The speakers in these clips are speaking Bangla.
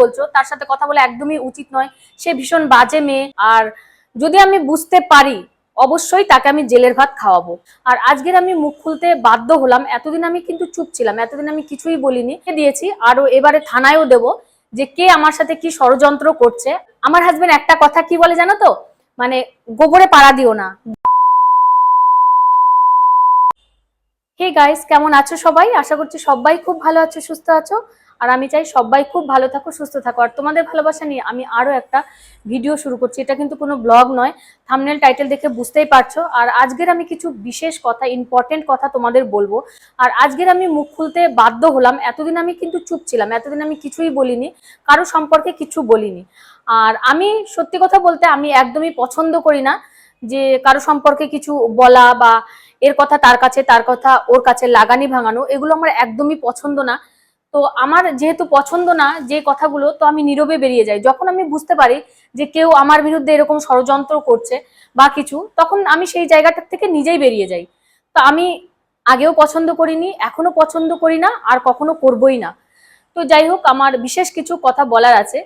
বলছো, তার সাথে কথা বলা একদমই উচিত নয়। সে ভীষণ বাজে মেয়ে, আর যদি আমি বুঝতে পারি, অবশ্যই তাকে আমি জেলের ভাত খাওয়াবো। আর আজকের আমি মুখ খুলতে বাধ্য হলাম, এতদিন আমি কিন্তু চুপ ছিলাম, এতদিন আমি কিছুই বলিনি। দিয়েছি? আরও এবারে থানায়ও দেব যে কে আমার সাথে কি ষড়যন্ত্র করছে। আমার হাজবেন্ড একটা কথা কি বলে জানো তো? মানে গোবরে পাড়া দিও না। হে গাইস কেমন আছো সবাই? আশা করছি সবাই খুব ভালো আছো, সুস্থ আছো। আর আমি চাই সবাই খুব ভালো থাকো, সুস্থ থাকো। আর তোমাদের ভালোবাসা নিয়ে আমি আরও একটা ভিডিও শুরু করছি। এটা কিন্তু কোনো ব্লগ নয় থামনেল টাইটেল দেখে বুঝতেই পারছ। আর আজকের আমি কিছু বিশেষ কথা ইম্পর্টেন্ট কথা তোমাদের বলব। আর আজকের আমি মুখ খুলতে বাধ্য হলাম। এতদিন আমি কিন্তু চুপ ছিলাম, এতদিন আমি কিছুই বলিনি, কারও সম্পর্কে কিছু বলিনি। আর আমি সত্যি কথা বলতে আমি একদমই পছন্দ করি না যে কারও সম্পর্কে কিছু বলা বা এর কথা তার কাছে, তার কথা ওর কাছে, লাগানি ভাঙানো, এগুলো আমার একদমই পছন্দ না। তো আমার যেহেতু পছন্দ না যে কথাগুলো, তো আমি নীরবে বেরিয়ে যাই। যখন আমি বুঝতে পারি যে কেউ আমার বিরুদ্ধে এরকম ষড়যন্ত্র করছে বা কিছু, তখন আমি সেই জায়গাটার থেকে নিজেই বেরিয়ে যাই। তো আমি আগেও পছন্দ করিনি, এখনও পছন্দ করি না, আর কখনো করবই না। তো যাই হোক, আমার বিশেষ কিছু কথা বলার আছে।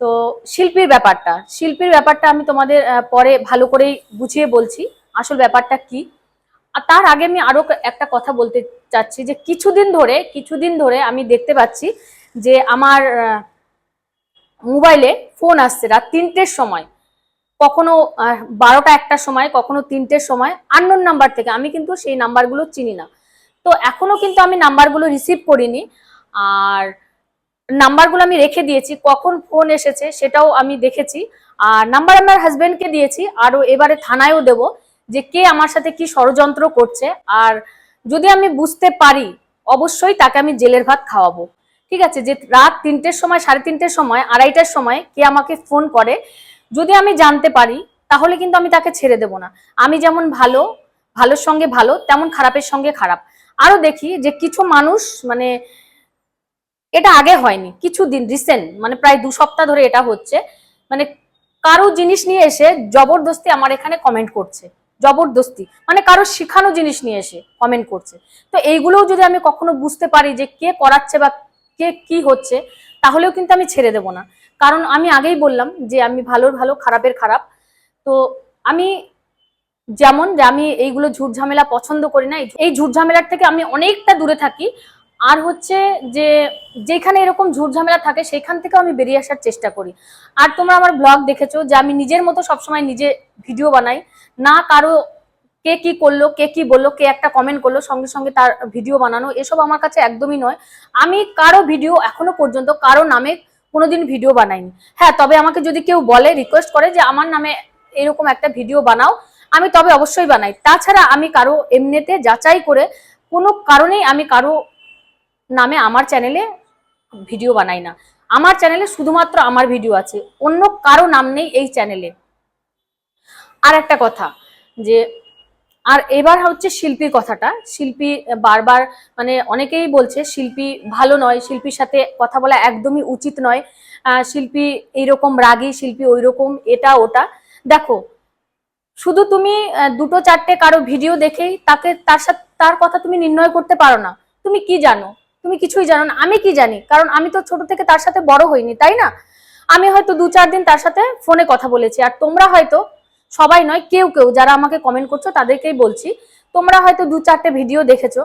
তো শিল্পীর ব্যাপারটা শিল্পীর ব্যাপারটা আমি তোমাদের পরে ভালো করেই বুঝিয়ে বলছি। আসল ব্যাপারটা কি? আর তার আগে আমি আরও একটা কথা বলতে চাচ্ছি যে কিছুদিন ধরে কিছুদিন ধরে আমি দেখতে পাচ্ছি যে আমার মোবাইলে ফোন আসছে রাত তিনটের সময়। কখনো বারোটা একটার সময়, কখনো তিনটের সময় আননোন নাম্বার থেকে। আমি কিন্তু সেই নাম্বারগুলো চিনি না। তো এখনও কিন্তু আমি নাম্বারগুলো রিসিভ করিনি। আর নাম্বারগুলো আমি রেখে দিয়েছি। কখন ফোন এসেছে সেটাও আমি দেখেছি। আর নাম্বার আমার হাজব্যান্ডকে দিয়েছি। আরও এবারে থানায়ও দেব। যে কে আমার সাথে কি ষড়যন্ত্র করছে, আর যদি আমি বুঝতে পারি, অবশ্যই তাকে আমি জেলের ভাত খাওয়াবো। ঠিক আছে, যে রাত তিনটের সময়, সাড়ে তিনটের সময়, আড়াইটার সময় কে আমাকে ফোন করে, যদি আমি জানতে পারি, তাহলে কিন্তু আমি তাকে ছেড়ে দেব না। আমি যেমন ভালো, ভালোর সঙ্গে ভালো, তেমন খারাপের সঙ্গে খারাপ। আরও দেখি যে কিছু মানুষ মানে এটা আগে হয়নি, কিছু দিন রিসেন্ট মানে প্রায় দু সপ্তাহ ধরে এটা হচ্ছে। মানে কারও জিনিস নিয়ে এসে জবরদস্তি আমার এখানে কমেন্ট করছে। জবরদস্তি মানে কারও শিখানো জিনিস নিয়ে এসে কমেন্ট করছে। তো এইগুলোও যদি আমি কখনো বুঝতে পারি যে কে করাচ্ছে বা কে কি হচ্ছে, তাহলেও কিন্তু আমি ছেড়ে দেব না। কারণ আমি আগেই বললাম যে আমি ভালোর ভালো, খারাপের খারাপ। তো আমি যেমন যে আমি এইগুলো ঝুট ঝামেলা পছন্দ করি না এই ঝুট ঝামেলার থেকে আমি অনেকটা দূরে থাকি। আর হচ্ছে যে যেখানে এরকম ঝুট ঝামেলা থাকে, সেখান থেকেও আমি বেরিয়ে আসার চেষ্টা করি। আর তোমরা আমার ব্লগ দেখেছ যে আমি নিজের মতো সবসময় নিজে ভিডিও বানাই। না কারও কে কি করল, কে কি বলল, কে একটা কমেন্ট করল, সঙ্গে সঙ্গে তার ভিডিও বানানো, এসব আমার কাছে একদমই নয়। আমি কারও ভিডিও এখনও পর্যন্ত কারও নামে কোনোদিন ভিডিও বানাইনি। হ্যাঁ তবে আমাকে যদি কেউ বলে রিকোয়েস্ট করে যে আমার নামে এরকম একটা ভিডিও বানাও, আমি তবে অবশ্যই বানাই। তাছাড়া আমি কারও এমনিতে যাচাই করে কোনো কারণেই আমি কারও নামে আমার চ্যানেলে ভিডিও বানাই না। আমার চ্যানেলে শুধুমাত্র আমার ভিডিও আছে। অন্য কারও নাম নেই এই চ্যানেলে আর একটা কথা, যে আর এবার হচ্ছে শিল্পীর কথাটা। শিল্পী বারবার মানে অনেকেই বলছে, শিল্পী ভালো নয়, শিল্পীর সাথে কথা বলা একদমই উচিত নয়। শিল্পী এইরকম রাগী, শিল্পী ওই রকম এটা, ওটা। দেখো, শুধু তুমি দুটো, চারটে কারও ভিডিও দেখেই তাকে, তার সাথে, তার কথা তুমি নির্ণয় করতে পারো না। তুমি কি জানো? তুমি কিছুই জানো না। আমি কি জানি? কারণ আমি তো ছোট থেকে তার সাথে বড় হইনি, তাই না? আমি হয়তো দু, চার দিন তার সাথে ফোনে কথা বলেছি। আর তোমরা হয়তো সবাই নয়, কেউ কেউ যারা আমাকে কমেন্ট করছ তাদেরকেই বলছি। তোমরা হয়তো দু চারটে ভিডিও দেখেছ।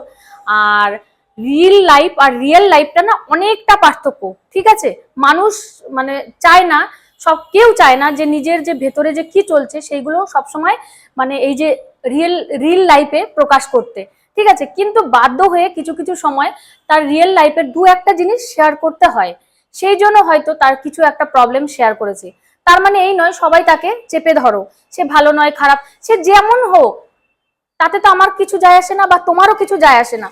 আর রিয়েল লাইফ আর রিয়েল লাইফটা না অনেকটা পার্থক্য, ঠিক আছে? মানুষ মানে চায় না, সব কেউ চায় না যে নিজের যে ভেতরে যে কি চলছে সেইগুলো সবসময় মানে এই যে রিয়েল রিয়েল লাইফে প্রকাশ করতে, ঠিক আছে? কিন্তু বাধ্য হয়ে কিছু কিছু সময় তার রিয়েল লাইফের দু একটা জিনিস শেয়ার করতে হয়। সেই জন্য হয়তো তার কিছু একটা প্রবলেম শেয়ার করেছে। তার মানে এই নয়, সবাই তাকে চেপে ধরো। সে ভালো নয়, খারাপ, সে যেমন হোক, তাতে তো আমার কিছু যায় আসে না বা তোমারও কিছু যায় আসে না।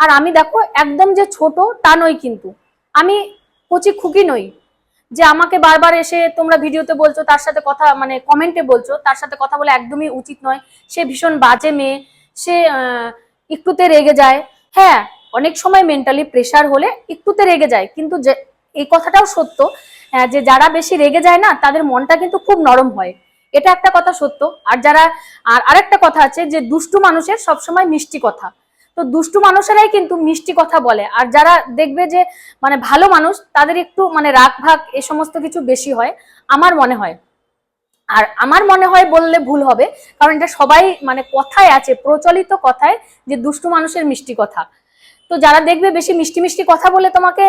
আর আমি দেখো, একদম যে ছোট, তা নই কিন্তু। আমি কচি খুকি নই। যে আমাকে বারবার এসে তোমরা ভিডিওতে বলছো, তার সাথে কথা মানে কমেন্টে বলছো, তার সাথে কথা বলে একদমই উচিত নয়। সে ভীষণ বাজে মেয়ে। সে একটুতে রেগে যায়। হ্যাঁ অনেক সময় মেন্টালি প্রেশার হলে একটুতে রেগে যায়। কিন্তু এই কথাটাও সত্য যে যারা বেশি রেগে যায় না, তাদের মনটা কিন্তু খুব নরম হয়। এটা একটা কথা সত্য। আর যারা, আর আরেকটা কথা আছে যে দুষ্টু মানুষের সবসময় মিষ্টি কথা। তো দুষ্টু মানুষেরাই কিন্তু মিষ্টি কথা বলে। আর যারা দেখবে যে মানে ভালো মানুষ, তাদের একটু মানে রাগ ভাগ এ সমস্ত কিছু বেশি হয়, আমার মনে হয়। আর আমার মনে হয় বললে ভুল হবে, কারণ এটা সবাই মানে কথায় আছে, প্রচলিত কথায় যে দুষ্টু মানুষের মিষ্টি কথা। তো যারা দেখবে বেশি মিষ্টি মিষ্টি কথা বলে তোমাকে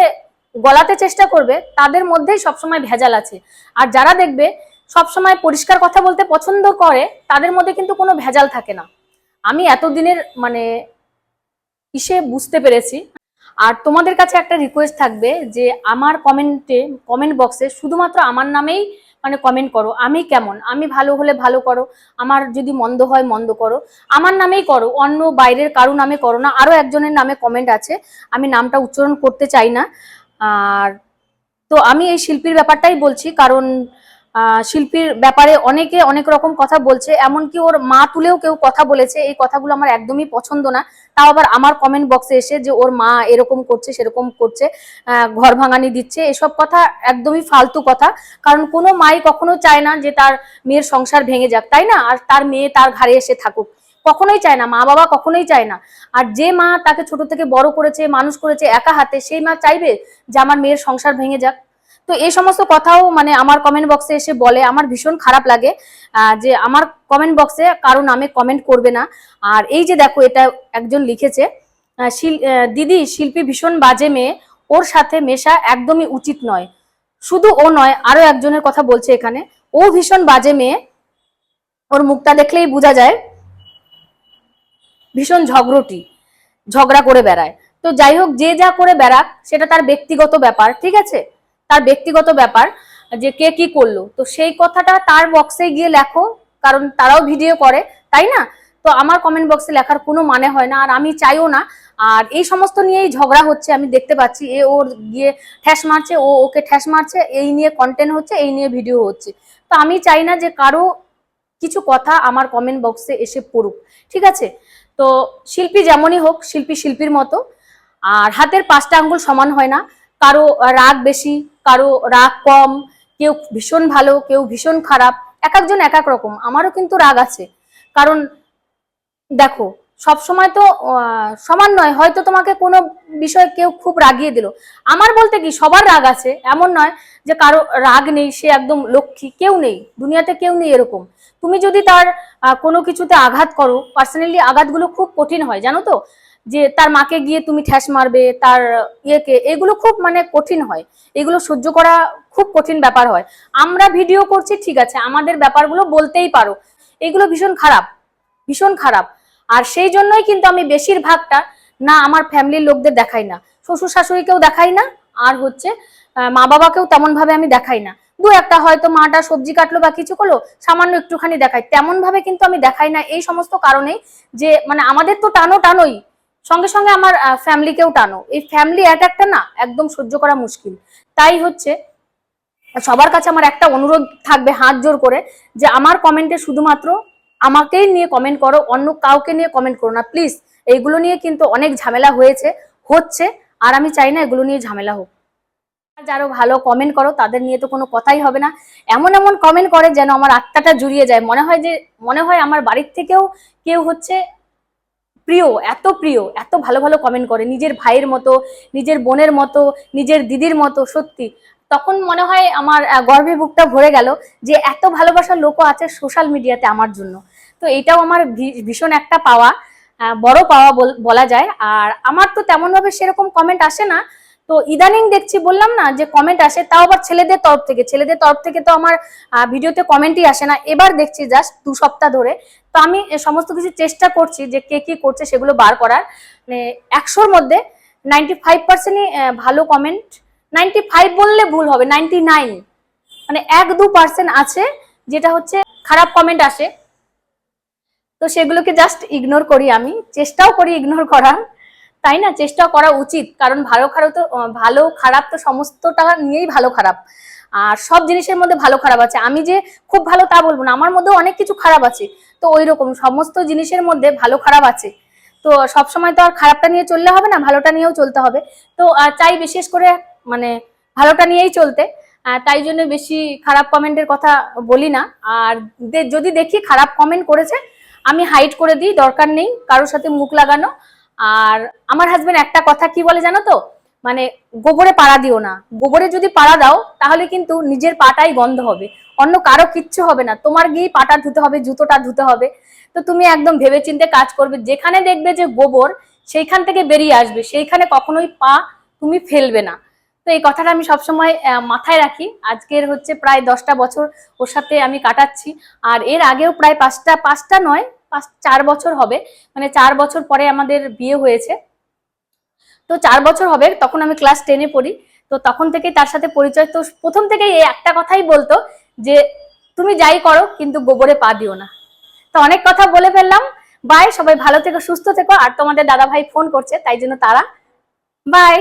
গলাতে চেষ্টা করবে, তাদের মধ্যেই সবসময় ভেজাল আছে। আর যারা দেখবে, সবসময় পরিষ্কার কথা বলতে পছন্দ করে, তাদের মধ্যে কিন্তু কোনো ভেজাল থাকে না। আমি এতদিনের মানে ইসে বুঝতে পেরেছি। আর তোমাদের কাছে একটা রিকোয়েস্ট থাকবে যে, আমার কমেন্টে কমেন্ট বক্সে শুধুমাত্র আমার নামেই মানে কমেন্ট করো, আমি কেমন? আমি ভালো হলে ভালো করো, আমার যদি মন্দ হয় মন্দ করো, আমার নামেই করো, অন্য বাইরের কারও নামে করো না আরও একজনের নামে কমেন্ট আছে, আমি নামটা উচ্চারণ করতে চাই না। আর তো আমি এই শিল্পীর ব্যাপারটাই বলছি, কারণ শিল্পীর ব্যাপারে অনেকে অনেক রকম কথা বলছে, এমনকি ওর মা তুলেও কেউ কথা বলেছে, এই কথাগুলো আমার একদমই পছন্দ না। তাও আবার আমার কমেন্ট বক্সে এসে যে ওর মা এরকম করছে, সেরকম করছে ঘর ভাঙানি দিচ্ছে, এসব কথা একদমই ফালতু কথা। কারণ কোনো মাই কখনো চায় না যে তার মেয়ের সংসার ভেঙে যাক, তাই না? আর তার মেয়ে তার ঘাড়ে এসে থাকুক। কখনোই চায় না মা বাবা কখনোই চায় না। আর যে মা তাকে ছোট থেকে বড় করেছে, মানুষ করেছে একা হাতে, সেই মা চাইবে যে আমার মেয়ের সংসার ভেঙে যাক। তো এই সমস্ত কথাও মানে আমার কমেন্ট বক্সে এসে বলে, আমার ভীষণ খারাপ লাগে যে আমার কমেন্ট বক্সে কারও নামে কমেন্ট করবে না। আর এই যে দেখো, এটা একজন লিখেছে দিদি, শিল্পী ভীষণ বাজে মেয়ে, ওর সাথে মেশা একদমই উচিত নয়। শুধু ও নয়, আরও একজনের কথা বলছে এখানে, ও ভীষণ বাজে মেয়ে, ওর মুখটা দেখলেই বোঝা যায়। ভীষণ ঝগড়টি, ঝগড়া করে বেড়ায়। তো যাই হোক, যে যা করে বেড়াক, সেটা তার ব্যক্তিগত ব্যাপার, ঠিক আছে? তার ব্যক্তিগত ব্যাপার, যে কে কি করল। তো সেই কথাটা তার বক্সে গিয়ে লেখো, কারণ তারাও ভিডিও করে, তাই না? তো আমার কমেন্ট বক্সে লেখার কোনো মানে হয় না, আর আমি চাইও না। আর এই সমস্ত নিয়েই ঝগড়া হচ্ছে, আমি দেখতে পাচ্ছি, এ ওর গিয়ে ঠ্যাস মারছে, ও ওকে ঠ্যাস মারছে, এই নিয়ে কন্টেন্ট হচ্ছে, এই নিয়ে ভিডিও হচ্ছে। তো আমি চাই না যে কারও কিছু কথা আমার কমেন্ট বক্সে এসে পড়ুক, ঠিক আছে? তো শিল্পী যেমনই হোক, শিল্পী শিল্পীর মতো। আর হাতের পাঁচটা আঙ্গুল সমান হয় না। কারও রাগ বেশি, কারও রাগ কম, কেউ ভীষণ ভালো, কেউ ভীষণ খারাপ, এক একজন এক এক রকম। আমারও কিন্তু রাগ আছে। কারণ দেখো সব সময় তো সমান নয়। হয়তো তোমাকে কোনো বিষয়ে কেউ খুব রাগিয়ে দিল। আমার বলতে কি, সবার রাগ আছে। এমন নয় যে কারও রাগ নেই, সে একদম লক্ষ্মী। কেউ নেই। দুনিয়াতে কেউ নেই এরকম। তুমি যদি তার কোনো কিছুতে আঘাত করো পার্সোনালি আঘাতগুলো খুব কঠিন হয়, জানো তো? যে তার মাকে গিয়ে তুমি ঠ্যাস মারবে, তার ইয়েকে, এগুলো খুব মানে কঠিন হয়। এগুলো সহ্য করা খুব কঠিন ব্যাপার হয়। আমরা ভিডিও করছি, ঠিক আছে। আমাদের ব্যাপারগুলো বলতেই পারো। এগুলো ভীষণ খারাপ। ভীষণ খারাপ। আর সেই জন্যই কিন্তু আমি বেশিরভাগটা না আমার ফ্যামিলির লোকদের দেখাই না। শ্বশুর শাশুড়িকেও দেখাই না, আর হচ্ছে মা বাবাকেও তেমন ভাবে আমি দেখাই না। দু একটা হয়তো মাটা সবজি কাটলো বা কিছু করল, সামান্য একটুখানি দেখাই। তেমন ভাবে কিন্তু আমি দেখাই না এই সমস্ত কারণেই যে মানে আমাদের তো টানো টানোই। সঙ্গে সঙ্গে আমার ফ্যামিলিকেও টানো। এই ফ্যামিলি অ্যাটাকটা না, একদম সহ্য করা মুশকিল। তাই হচ্ছে, সবার কাছে আমার একটা অনুরোধ থাকবে হাত জোর করে, যে আমার কমেন্টে শুধুমাত্র আমাকেই নিয়ে কমেন্ট করো, অন্য কাউকে নিয়ে কমেন্ট করো না। প্লিজ এইগুলো নিয়ে কিন্তু অনেক ঝামেলা হয়েছে, হচ্ছে, আর আমি চাই না এগুলো নিয়ে ঝামেলা হোক। যারা ভালো কমেন্ট করো, তাদের নিয়ে তো কোনো কথাই হবে না। এমন এমন কমেন্ট করে যেন আমার আত্মাটা জুড়িয়ে যায়। মনে হয় যে, মনে হয় আমার বাড়ির থেকেও কেউ হচ্ছে প্রিয়, এত প্রিয়, এত ভালো ভালো কমেন্ট করে। নিজের ভাইয়ের মতো, নিজের বোনের মতো, নিজের দিদির মতো, সত্যি। তখন মনে হয় আমার গর্বে বুকটা ভরে গেল যে, এত ভালোবাসার লোকও আছে সোশ্যাল মিডিয়াতে আমার জন্য। তো এটাও আমার ভীষণ একটা পাওয়া বড় পাওয়া বল- যায়। আর আমার তো তেমন ভাবে সেরকম কমেন্ট আসে না। তো ইদানিং দেখছি, বললাম না যে কমেন্ট আসে, তাও আবার ছেলেদের তরফ থেকে। ছেলেদের তরফ থেকে তো আমার ভিডিওতে কমেন্টই আসে না। এবার দেখছি জাস্ট দু সপ্তাহ ধরে। তো আমি সমস্ত কিছু চেষ্টা করছি যে কে কি করছে সেগুলো বার করার। মানে একশোর মধ্যে নাইনটি ফাইভ পার্সেন্টই ভালো কমেন্ট নাইনটি ফাইভ বললে ভুল হবে নাইনটি নাইন মানে এক দু পার্সেন্ট আছে, যেটা হচ্ছে খারাপ কমেন্ট আসে। তো সেগুলোকে জাস্ট ইগনোর করি আমি। চেষ্টাও করি ইগনোর করার। তাই না? চেষ্টা করা উচিত। কারণ ভালো খারাপ তো ভালো খারাপ তো সমস্তটা নিয়েই ভালো খারাপ। আর সব জিনিসের মধ্যে ভালো খারাপ আছে। আমি যে খুব ভালো তা বলব না। আমার মধ্যে অনেক কিছু খারাপ আছে। তো ওই রকম সমস্ত জিনিসের মধ্যে ভালো খারাপ আছে। তো সবসময় তো আর খারাপটা নিয়ে চললে হবে না, ভালোটা নিয়েও চলতে হবে। তো চাই বিশেষ করে মানে ভালোটা নিয়েই চলতে। তাই জন্য বেশি খারাপ কমেন্টের কথা বলি না। আর যদি দেখি খারাপ কমেন্ট করেছে আমি হাইট করে দিই, দরকার নেই, কারোর সাথে মুখ লাগানো। আর আমার হাজবেন্ড একটা কথা কি বলে জানো তো? মানে গোবরে পাড়া দিও না। গোবরে যদি পাড়া দাও, তাহলে কিন্তু নিজের পাটাই গন্ধ হবে। অন্য কারও কিচ্ছু হবে না। তোমার গিয়েই পাটা ধুতে হবে, জুতোটা ধুতে হবে। তো তুমি একদম ভেবেচিন্তে কাজ করবে। যেখানে দেখবে যে গোবর, সেইখান থেকে বেরিয়ে আসবে। সেইখানে কখনোই পা তুমি ফেলবে না। তো এই কথাটা আমি সবসময় মাথায় রাখি। আজকের হচ্ছে প্রায় দশটা বছর ওর সাথে আমি কাটাচ্ছি। আর এর আগেও প্রায় পাঁচটা পাঁচটা নয়, পাঁচ, চার বছর হবে। মানে চার বছর পরে আমাদের বিয়ে হয়েছে। তো চার বছর হবে, তখন আমি ক্লাস টেনে পড়ি। তো তখন থেকে তার সাথে পরিচয়। তো প্রথম থেকেই এই একটা কথাই বলতো যে, তুমি যাই করো, কিন্তু গোবরে পা দিও না। তো অনেক কথা বলে ফেললাম। বাই, সবাই ভালো থেকো, সুস্থ থেকো। আর তোমাদের দাদা ভাই ফোন করছে, তাই জন্য তারা, বাই।